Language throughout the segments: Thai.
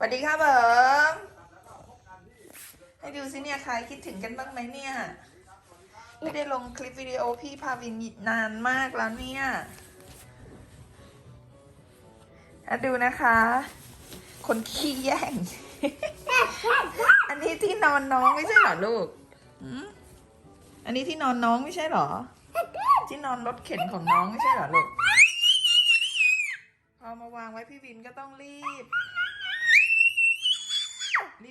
สวัสดีครับเบิร์มให้ดูสิเนี่ยใครคิดถึงกันบ้างไหมเนี่ย ไม่ได้ลงคลิปวิดีโอพี่พาวินนานมากแล้วเนี่ยอะดูนะคะ คนขี้แย่ง อันนี้ที่นอนน้องไม่ใช่เหรอลูก อันนี้ที่นอนน้องไม่ใช่เหรอ ที่นอนรถเข็นของน้องไม่ใช่เหรอลูก พอมาวางไว้พี่วินก็ต้องรีบ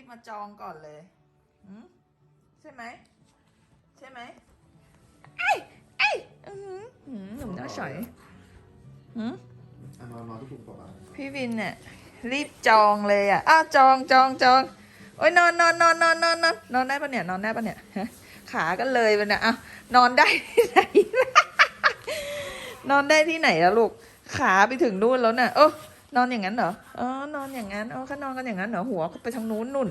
มาจองก่อนเลยหืมใช่ไหม ใช่ไหมไอ้ไอ้อื้อหือหืมหนุ่มหน้าฉอยหืมอะนอนนอนที่คุณบอกอะพี่วินเนี่ยรีบจองเลยอะอ้าวจองจองจองโอ้ยนอนนอนนอนนอนนอนนอนนอนได้ปะเนี่ยนอนได้ปะเนี่ยฮะขาก็เลยปะเนี่ยอ้าวนอนได้ที่ไหน นอนได้ที่ไหนแล้วลูก ขาไปถึงนู่นแล้วน่ะโอ้ นอนอย่างนั้นเหรออ๋อนอนอย่างนั้นอ๋อเขานอนกันอย่างนั้นเหรอหัวเขาไปทางนู้นนู่น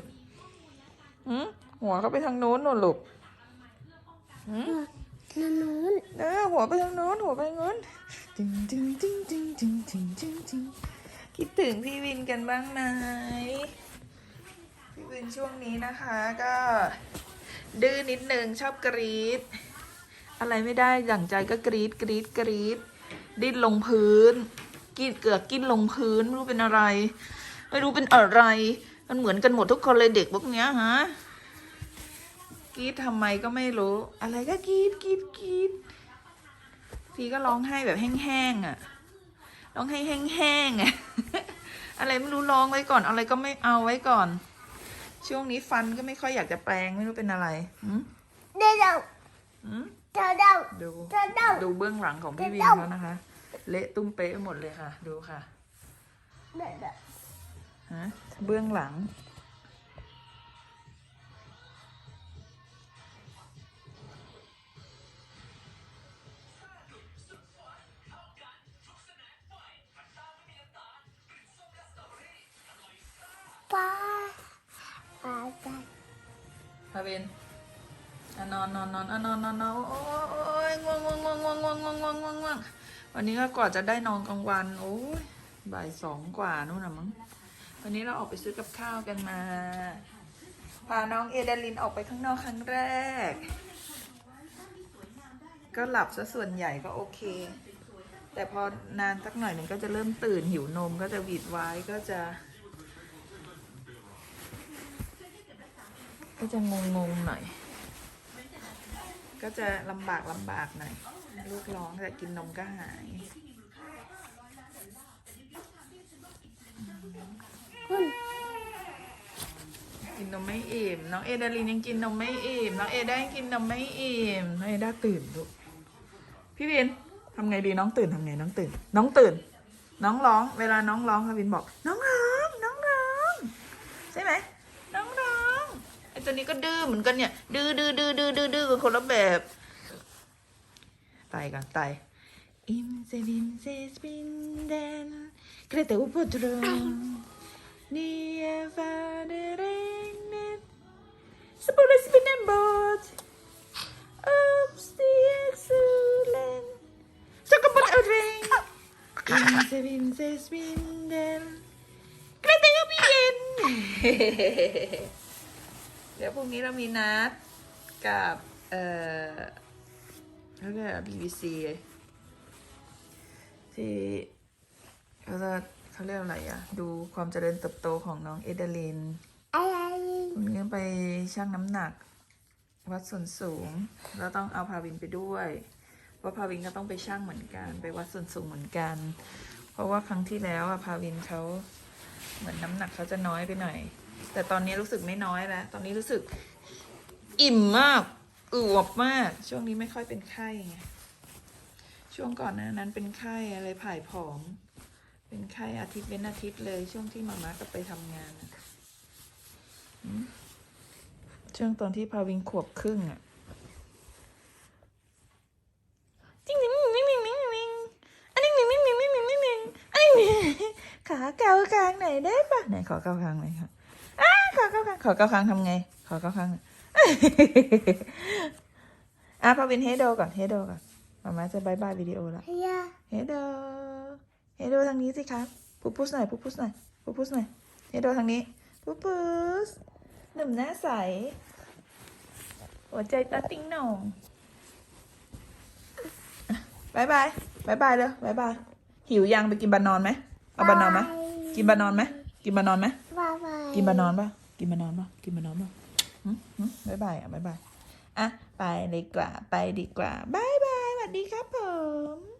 หืมหัวเขาไปทางนู้นนู่นลูกหืมนานู้นเออหัวไปทางโน้นหัวไปทางโน้นจริงจริงจริงจริงจริงจริงจริงจริงคิดถึงพี่วินกันบ้างไหมพี่วินช่วงนี้นะคะก็ดื้อนิดนึงชอบกรีดอะไรไม่ได้อย่างใจก็กรีดกรีดกรีดดิ้นลงพื้น กินเกือกกินลงพื้นไม่รู้เป็นอะไร ไม่รู้เป็นอะไร มันเหมือนกันหมดทุกคนเลยเด็กพวกเนี้ยฮะกรีดทำไมก็ไม่รู้ อะไรก็กรีดกรีดกรีดพี่ก็ร้องไห้แบบแห้งๆอะร้องไห้แห้งๆอะอะไรไม่รู้ร้องไว้ก่อน อะไรก็ไม่เอาไว้ก่อน ช่วงนี้ฟันก็ไม่ค่อยอยากจะแปลงไม่รู้เป็นอะไรหืมเดี๋ยวเดี๋ยวหืมเดี๋ยวเดี๋ยวดูเดี๋ยวเดี๋ยวดูเบื้องหลังของพี่วินเขานะคะ เละตุ้มเป๊ะไปหมดเลยค่ะ ดูค่ะเดี๋ยวเดี๋ยวฮะเบื้องหลัง ป้าป้าป้าพาเวนอะนอนนอนนอนอะนอนนอนนอนโอ้ยโอ้ยง่วงง่วงง่วงง่วงง่วงง่วงง่วงง่วงง่ วันนี้ก็กว่าจะได้นอนกลางวัน โอ้ยบ่ายสองกว่านู่นนะมั้งวันนี้เราออกไปซื้อกับข้าวกันมา พาน้องเอเดลินออกไปข้างนอกครั้งแรก ก็หลับซะส่วนใหญ่ก็โอเค แต่พอนานสักหน่อยหนึ่งก็จะเริ่มตื่นหิวนมก็จะหวีดไว้ก็จะ ก็จะงงงๆหน่อย ก็จะลำบากลำบากหน่อยลูกร้องแต่กินนมก็หายคุณกินนมไม่อิ่มน้องเอดาลินยังกินนมไม่อิ่มน้องเอด้ายังกินนมไม่อิ่มน้องเอด้าตื่นลูกพี่วินทำไงดีน้องตื่นทำไงน้องตื่น น้องตื่น น้องร้อง เวลาน้องร้องพี่วินบอก น้องร้องน้องร้องใช่ไหมน้องร้องไอ ตัวนี้ก็ดื้อเหมือนกันเนี่ย ดื้อดื้อดื้อดื้อดื้อดื้อกันคนละแบบไตกันไตอิมเซบินเซสปินเดนกรเตอุปตรนีเอฟาเดเรนเนสปูเลสปินเดนบอดอุปสติเอ็กซูเลนจักรบอทเอเรงอิมเซบินเซสปินเดนกรเตอุปเย็น เดี๋ยวพรุ่งนี้เรามีนัดกับ เอ่อเขาเรียกอะไร BBC ที่เขาจะเขาเรียกอะไรอะดูความเจริญเติบโตของน้องเอเดลินอะไรพรุ่งนี้ไปชั่งน้ำหนัก วัดส่วนสูงแล้วต้องเอาพาวินไปด้วยเพราะพาวินก็ต้องไปชั่งเหมือนกัน ไปวัดส่วนสูงเหมือนกัน เพราะว่าครั้งที่แล้วอะพาวินเขาเหมือนน้ำหนักเขาจะน้อยไปหน่อย แต่ตอนนี้รู้สึกไม่น้อยแล้ว ตอนนี้รู้สึก อิ่มมากอวบมาก ช่วงนี้ไม่ค่อยเป็นไข้ไง ช่วงก่อนหน้านั้นเป็นไข้อะไรผายผอม เป็นไข้อาทิตย์เว้นอาทิตย์เลย ช่วงที่มาม่าก็ไปทำงานช่วงตอนที่พาวินขวบครึ่งอะจริงจริงจริงจริงจริงจริงอันนี้จริงจริงจริงจริงจริงจริงอันนี้ขาเกากลางไหนได้ปะไหนขอเกากลางหน่อยค่ะ ขอเกากลางขอเกากลางทำไง ขอเกากลางหน่อยอะพาวินเฮโดก่อนเฮโดก่อนมาม่าจะบายบายวิดีโอละเฮียเฮโดเฮโดทางนี้สิครับพุพุสหน่อยพุพุสหน่อยพุพุสหน่อยเฮโดทางนี้ปุ๊บปุ๊สหนุ่มหน้าใสหัวใจตาติ้งหน่องบายบายบายบายเลยบายบายหิวยังไปกินบานอนไหมเอาบานอนไหมกินบานอนไหมกินบานอนไหมบายบายกินบานอนป่ะ กินมานอนปะกินมานอนปะบายบายอะบายบายอะไปดีกว่าไปดีกว่าบายบายสวัสดีครับผม